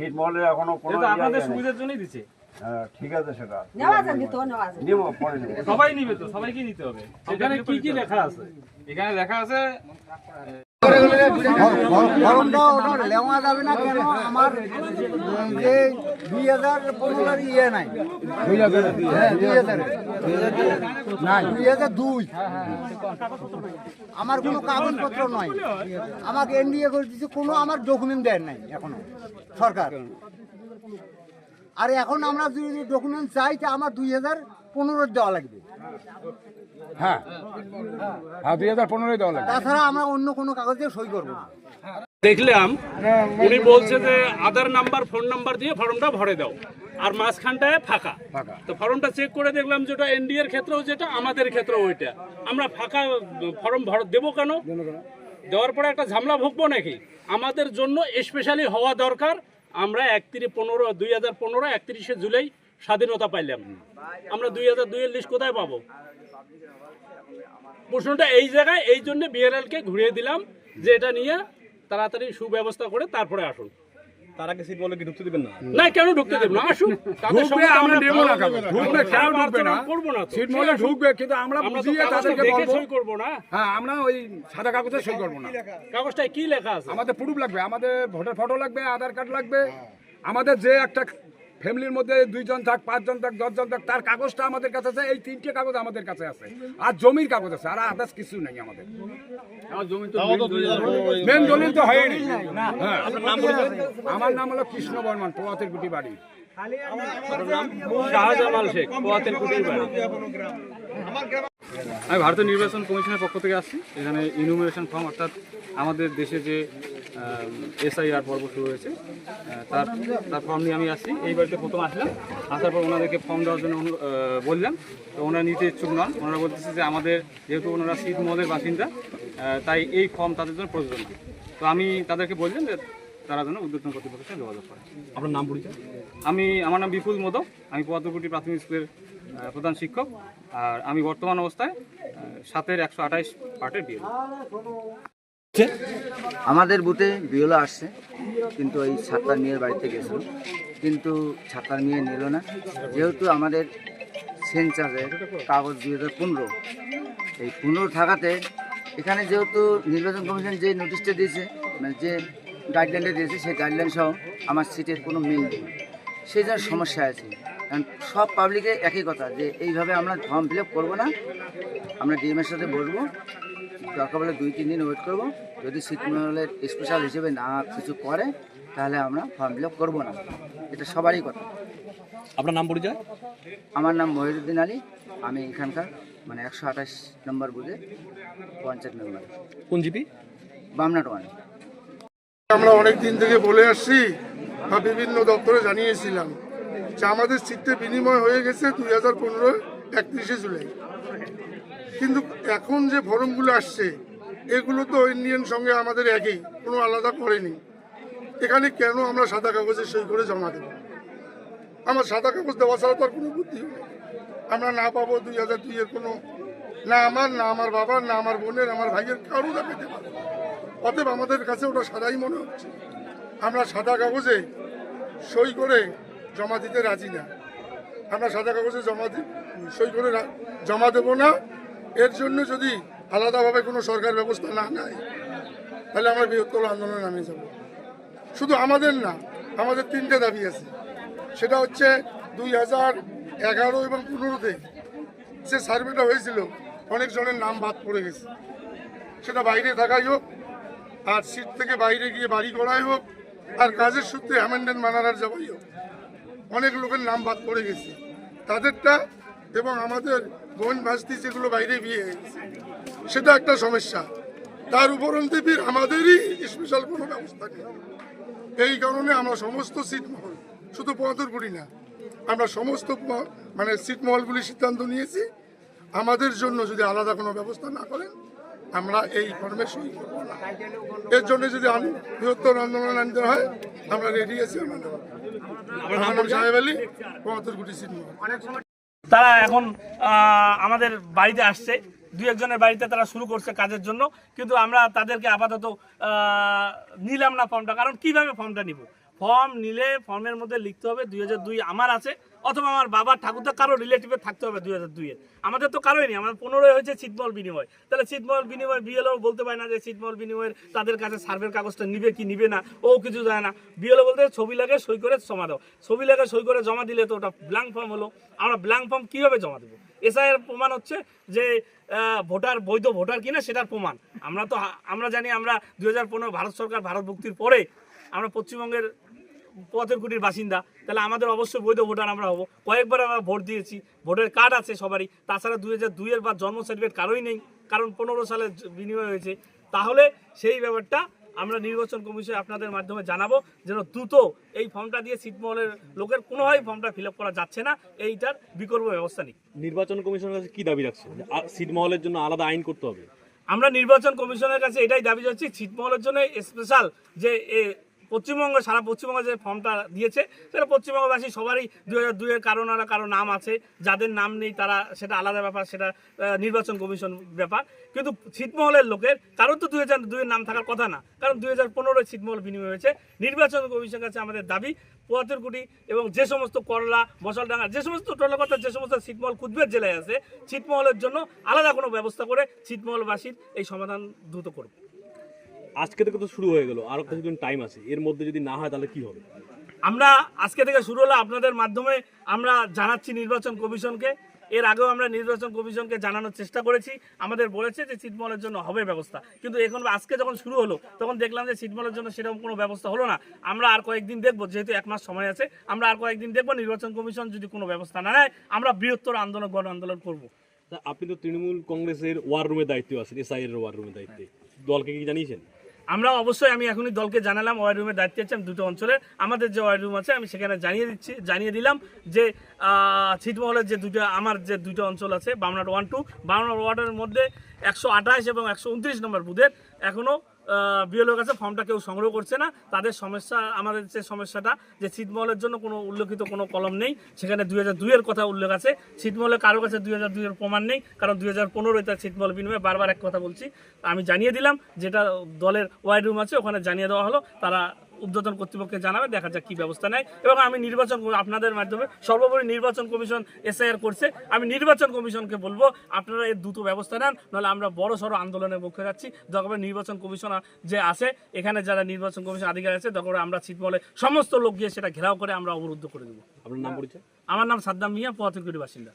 ছিটমহলের এখনও কোনো আপনাদের সুবিধার জন্যই দিচ্ছে হ্যাঁ, ঠিক আছে সেটা। নেওয়া যাবে তো নেওয়া যাবে নিব পরে নিব। সবাই নিবে তো সবাইকে নিতে হবে। এখানে কি কি লেখা আছে? এখানে লেখা আছে আমার যে দুই হাজার ইয়ে নাই দুই হাজার দুই আমার কোনো কাগজপত্র নয় আমাকে এনডিএ করে দিচ্ছে কোনো আমার ডকুমেন্ট দেয় নাই এখনও সরকার আর এখন আমরা যদি ডকুমেন্ট চাই তা আমার দুই হাজার পনেরোর দেওয়া লাগবে হ্যাঁ। হ্যাঁ দুই হাজার পনেরোই দেওয়া লাগবে। তাছাড়া আমরা অন্য কোনো কাগজে সই করব না। দেখলাম উনি বলছে যে আধার নাম্বার ফোন নাম্বার দিয়ে ফর্মটা ভরে দাও। আর মাঝখানটায় ফাঁকা। ফাঁকা। তো ফর্মটা চেক করে দেখলাম যেটা এনডিএর ক্ষেত্রেও যেটা আমাদের ক্ষেত্রেও ওইটা। আমরা ফাঁকা ফর্ম ভর দেবো কেন? দেওয়ার পরে একটা ঝামেলা ভুগবো নাকি? আমাদের জন্য স্পেশালি হওয়া দরকার আমরা একত্রিশ পনেরো দুই হাজার পনেরো একত্রিশে জুলাই স্বাধীনতা পাইলাম। আমরা দুই হাজার দুইয়ের লিস্ট কোথায় পাবো? প্রশ্নটা এই জায়গায় এই জন্য বিআরএলকে ঘুরিয়ে দিলাম যে এটা নিয়ে তাড়াতাড়ি সুব্যবস্থা করে তারপরে আসুন। তারা কি সিট বলে কি ঢুকতে দিবেন না? না কেন ঢুকতে দেব না? আসুন ঢুকবে আমরা আমরা না ঢুকবে কেন ঢুকবে না। আচরণ না তো। ছিটমহলে ঢুকবে কিন্তু আমরা আমরা বুঝিয়ে তাদেরকে বলব সই করব না। হ্যাঁ আমরা ওই সাদা কাগজে সই করব না। কাগজটায় কি লেখা আছে? আমাদের প্রুফ লাগবে আমাদের ভোটার ফটো লাগবে আধার কার্ড লাগবে। আমাদের যে একটা ফ্যামিলির মধ্যে দুইজন থাক পাঁচজন থাক দশজন থাক তার কাগজটা আমাদের কাছে আছে এই তিনটে কাগজ আমাদের কাছে আছে। আর জমির কাগজ আছে আর আদার্স কিছু নেই আমাদের। মেন দলিল তো হয়নি হ্যাঁ। আমার নাম হলো কৃষ্ণ বর্মন পোয়াতের গুটি বাড়ি। শাহজামাল শেখ পোয়াতের কুটির বাড়ি। আমি ভারতীয় নির্বাচন কমিশনের পক্ষ থেকে আসছি। এখানে ইনুমিনেশন ফর্ম অর্থাৎ আমাদের দেশে যে এসআইআর পর্ব শুরু হয়েছে। তার তার ফর্ম নিয়ে আমি আসছি। এই বাড়িতে প্রথম আসলাম। আসার পর ওনাদেরকে ফর্ম দেওয়ার জন্য বললাম। তো ওনারা নিতে ইচ্ছুক নন। ওনারা বলতেছে যে আমাদের যেহেতু ওনারা শীত মদের বাসিন্দা তাই এই ফর্ম তাদের জন্য প্রয়োজন তো আমি তাদেরকে বললাম যে তারা যেন উদ্যোতন কর্তৃপক্ষের যোগাযোগ করে। আপনার নাম পরিচয়? আমি আমার নাম বিপুল মোদক। আমি পদ্মকুটি প্রাথমিক স্কুলের প্রধান শিক্ষক। আর আমি বর্তমান অবস্থায় সাতের একশো আঠাইশ পার্টের বিয়ে আমাদের বুথে বিওলা আসছে, কিন্তু ওই ছাত্রার মেয়ের বাড়িতে গেছিল। কিন্তু ছাত্রার মেয়ে নিল না। যেহেতু আমাদের সেন্সাসের কাগজ দুই হাজার পনেরো, এই পনেরো থাকাতে এখানে যেহেতু নির্বাচন কমিশন যে নোটিশটা দিয়েছে মানে যে গাইডলাইনটা দিয়েছে, সেই গাইডলাইন সহ আমার সিটের কোনো মিল নেই। সেই জন্য সমস্যা আছে। কারণ সব পাবলিকে একই কথা, যে এইভাবে আমরা ফর্ম ফিল আপ করব না, আমরা ডিএমের সাথে বসবো দরকার বলে দুই, তিন দিন ওয়েট করব। যদি শীতমহলের স্পেশাল হিসেবে না কিছু করে তাহলে আমরা ফর্ম ফিল আপ করব না। এটা সবারই কথা। আপনার নাম পরিচয়? আমার নাম মহিরুদ্দিন আলী। আমি এখানকার মানে একশো আঠাশ নম্বর বুথে পঞ্চায়েত মেম্বার। কোন জিপি? বামনাট ওয়ান। আমরা অনেক দিন থেকে বলে আসছি বা বিভিন্ন দপ্তরে জানিয়েছিলাম যে আমাদের সিটে বিনিময় হয়ে গেছে দুই হাজার পনেরো একত্রিশে জুলাই। কিন্তু এখন যে ফর্মগুলো আসছে এগুলো তো ইন্ডিয়ান সঙ্গে আমাদের একই, কোনো আলাদা করেনি। এখানে কেন আমরা সাদা কাগজে সই করে জমা দেব? আমার সাদা কাগজ দেওয়া ছাড়া তো আর কোনো বুদ্ধি আমরা না পাবো দুই হাজার দুইয়ের কোনো, না আমার না আমার বাবার, না আমার বোনের, আমার ভাইয়ের কারও দেখাতে পারব অতএব আমাদের কাছে ওটা সাদাই মনে হচ্ছে। আমরা সাদা কাগজে সই করে জমা দিতে রাজি না। আমরা সাদা কাগজে জমা সই করে জমা দেব না। এর জন্য যদি আলাদাভাবে কোনো সরকার ব্যবস্থা না নেয়, তাহলে আমরা বৃহত্তর আন্দোলনে নামে যাব। শুধু আমাদের না, আমাদের তিনটে দাবি আছে। সেটা হচ্ছে দুই হাজার এগারো এবং পনেরোতে যে সার্ভেটা হয়েছিল, অনেক জনের নাম বাদ পড়ে গেছে। সেটা বাইরে থাকাই হোক, আর সিট থেকে বাইরে গিয়ে বাড়ি করাই হোক, আর কাজের সূত্রে অ্যামেন্ডেন্ট মানার যাওয়াই হোক। অনেক লোকের নাম বাদ পড়ে গেছে। তাদেরটা এবং আমাদের বোন ভাস্তি যেগুলো বাইরে বিয়ে সেটা একটা সমস্যা। তার উপরন্তে আমাদেরই স্পেশাল কোনো ব্যবস্থা নেই। এই কারণে আমরা সমস্ত সিট মহল, শুধু পঁয়াত্তরগুড়ি না, আমরা সমস্ত মানে সিট মহলগুলি সিদ্ধান্ত নিয়েছি। আমাদের জন্য যদি আলাদা কোনো ব্যবস্থা না করেন, আমরা এই ফর্মে সই করব না। এর জন্য যদি বৃহত্তর আন্দোলন আনতে হয়, আমরা রেডি আছি আমাদের। সাহেব আলী পঁয়াত্তরগুড়ি সিট মহল। তারা এখন আমাদের বাড়িতে আসছে। দু একজনের বাড়িতে তারা শুরু করছে কাজের জন্য। কিন্তু আমরা তাদেরকে আপাতত নিলাম না ফর্মটা। কারণ কীভাবে ফর্মটা নিব? ফর্ম নিলে ফর্মের মধ্যে লিখতে হবে, দুই হাজার দুই আমার আছে। অথবা আমার বাবার ঠাকুরদা কারও রিলেটিভে থাকতে হবে দুই হাজার দুইয়ের আমাদের তো কারোই নেই, আমাদের পনেরোই হয়েছে ছিটমহল বিনিময়। তাহলে ছিটমহল বিনিময় বিএলও বলতে পারে না যে ছিটমহল বিনিময়ের তাদের কাছে সার্ভের কাগজটা নিবে কি নিবে না, ও কিছু জানে না। বিএলও বলতে ছবি লাগে, সই করে জমা দাও। ছবি লাগে, সই করে জমা দিলে তো ওটা ব্ল্যাঙ্ক ফর্ম হলো। আমরা ব্ল্যাঙ্ক ফর্ম কীভাবে জমা দেবো? এসআইয়ের প্রমাণ হচ্ছে যে ভোটার, বৈধ ভোটার কিনা সেটার প্রমাণ। আমরা তো, আমরা জানি আমরা দুই হাজার পনেরো ভারত সরকার ভারত মুক্তির পরে আমরা পশ্চিমবঙ্গের পথের কুটির বাসিন্দা তাহলে আমাদের অবশ্যই বৈধ ভোটার আমরা হব। কয়েকবার আমরা ভোট দিয়েছি ভোটের কার্ড আছে সবারই। তাছাড়া দুই হাজার দুইয়ের বা জন্ম সার্টিফিকেট কারোই নেই কারণ পনেরো সালে বিনিময় হয়েছে। তাহলে সেই ব্যাপারটা আমরা নির্বাচন কমিশন আপনাদের মাধ্যমে জানাব যেন দ্রুত এই ফর্মটা দিয়ে ছিটমহলের লোকের কোনোভাবেই ফর্মটা ফিল আপ করা যাচ্ছে না। এইটার বিকল্প ব্যবস্থা নেই। নির্বাচন কমিশনের কাছে কি দাবি রাখছে ছিটমহলের জন্য আলাদা আইন করতে হবে। আমরা নির্বাচন কমিশনের কাছে এটাই দাবি যাচ্ছি ছিটমহলের জন্য স্পেশাল যে পশ্চিমবঙ্গ, সারা পশ্চিমবঙ্গে যে ফর্মটা দিয়েছে, সেটা পশ্চিমবঙ্গবাসী সবারই দু হাজার দুইয়ের কারও না কারও নাম আছে, যাদের নাম নেই তারা সেটা আলাদা ব্যাপার, সেটা নির্বাচন কমিশন ব্যাপার। কিন্তু ছিটমহলের লোকের, কারোর তো দু হাজার দুইয়ের নাম থাকার কথা না, কারণ দুই হাজার পনেরোয় ছিটমহল বিনিময় হয়েছে। নির্বাচন কমিশনের কাছে আমাদের দাবি পঁয়াত্তর কোটি এবং যে সমস্ত করলা, মশলডাঙ্গা, যে সমস্ত টোলাকতা যে সমস্ত ছিটমহল কুচবিহার জেলায় আছে, ছিটমহলের জন্য আলাদা কোনো ব্যবস্থা করে ছিটমহলবাসীর এই সমাধান দ্রুত করবে। আজকে থেকে তো শুরু হয়ে গেল আরও কিছুদিন টাইম আছে। এর মধ্যে যদি না হয় তাহলে কি হবে? আমরা আজকে থেকে শুরু হলো আপনাদের মাধ্যমে আমরা জানাচ্ছি নির্বাচন কমিশনকে। এর আগেও আমরা নির্বাচন কমিশনকে জানানোর চেষ্টা করেছি। আমাদের বলেছে যে ছিটমহলের জন্য হবে ব্যবস্থা। কিন্তু এখন আজকে যখন শুরু হলো তখন দেখলাম যে ছিটমহলের জন্য সেরকম কোনো ব্যবস্থা হলো না। আমরা আর কয়েকদিন দেখব যেহেতু এক মাস সময় আছে আমরা আর কয়েকদিন দেখব নির্বাচন কমিশন যদি কোনো ব্যবস্থা না নেয় আমরা বৃহত্তর আন্দোলন গণ আন্দোলন করব। আপনি তো তৃণমূল কংগ্রেসের ওয়ার রুমের দায়িত্ব আছেন এসআই এর ওয়ার রুমের দায়িত্বে। দলকে কি জানিয়েছেন? আমরা অবশ্যই, আমি এখনই দলকে জানালাম, ওয়ার রুমের দায়িত্ব আছে, আমি দুটো অঞ্চলে, আমাদের যে ওয়ার রুম আছে, আমি সেখানে জানিয়ে দিচ্ছি, জানিয়ে দিলাম যে ছিটমহলের যে দুটো, আমার যে দুটো অঞ্চল আছে বামনাট ওয়ান টু বামনাট ওয়ার্ডের মধ্যে একশো আঠাশ এবং একশো উনত্রিশ নম্বর বুধের এখনও বিএলওর কাছে ফর্মটা কেউ সংগ্রহ করছে না। তাদের সমস্যা, আমাদের যে সমস্যাটা, যে ছিটমহলের জন্য কোনো উল্লেখিত কোনো কলম নেই। সেখানে দুই হাজার দুইয়ের কথা উল্লেখ আছে। ছিটমহলে কারও কাছে দুই হাজার দুইয়ের প্রমাণ নেই, কারণ দুই হাজার পনেরোই তার ছিটমহল বিনিময়ে বারবার এক কথা বলছি। আমি জানিয়ে দিলাম, যেটা দলের ওয়াইড রুম আছে, ওখানে জানিয়ে দেওয়া হলো। তারা উদ্বোধন কর্তৃপক্ষকে জানাবে দেখা যাক কি ব্যবস্থা নেয়। এবং আমি নির্বাচন আপনাদের মাধ্যমে সর্বোপরি নির্বাচন কমিশন এসআইআর করছে। আমি নির্বাচন কমিশনকে বলব আপনারা এর দ্রুত ব্যবস্থা নেন নাহলে আমরা বড় সড়ো আন্দোলনের মুখে যাচ্ছি। দরকার নির্বাচন কমিশন যে আছে এখানে যারা নির্বাচন কমিশন আধিকারিক আছে পড়ে আমরা ছিটমহলে সমস্ত লোক গিয়ে সেটা ঘেরাও করে আমরা অবরুদ্ধ করে দেবো। আপনার নাম পরিচয়? আমার নাম সাদ্দাম মিয়া পোয়াতুরকুড়ি বাসিন্দা।